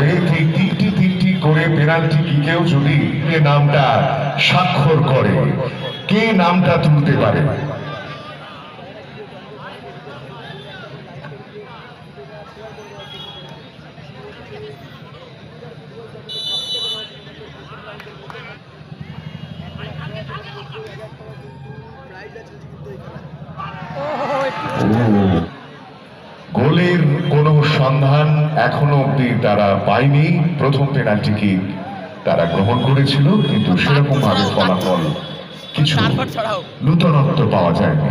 এই তিনটি তিনটি করে পেনাল্টি কিকেও যদি নামটা স্বাক্ষর করে কে নামটা তুলতে পারে? গোলের কোনো সন্ধান এখনও অব্দি তারা পায়নি। প্রথম পেনাল্টি কিক তারা গ্রহণ করেছিল কিন্তু সেরকম ভাবে ফলাফল কিছু নূতনত্ব পাওয়া যায়নি।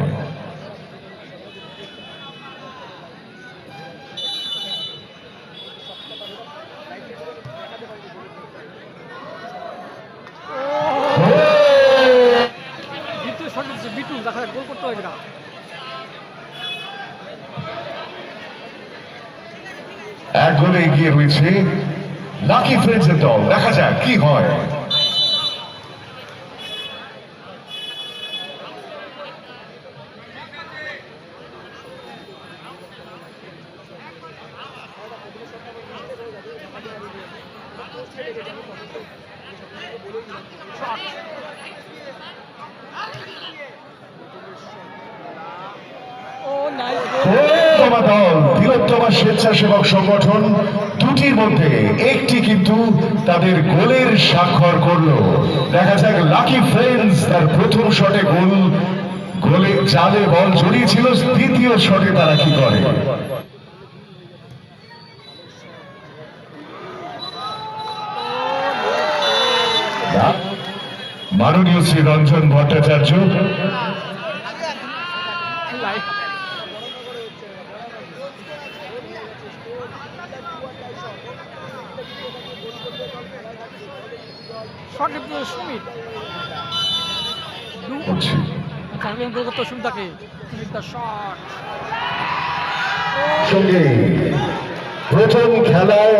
বিটু শট দিচ্ছে বিটু দেখা গোল করতে হবে না গোলে এগিয়ে রয়েছে লাকি ফ্রেন্ডসের দল। দেখা যাক কি হয়। ও নাইস তিলোত্তমা দল। তিলোত্তমা স্বেচ্ছাসেবক সংগঠন দুটির মধ্যে, একটি কিন্তু তাদের গোলের স্বাক্ষর করল। দেখা যাক লাকি ফ্রেন্ডস তার প্রথম শটে গোল, গোলে জালে বল জড়িয়েছিল, দ্বিতীয় শটে তারা কি করে? মাননীয় শ্রী রঞ্জন ভট্টাচার্য দিচ্ছে সুমিত। গোল করতে সুমিতাকে সুমিত শট সঙ্গে প্রথম খেলায়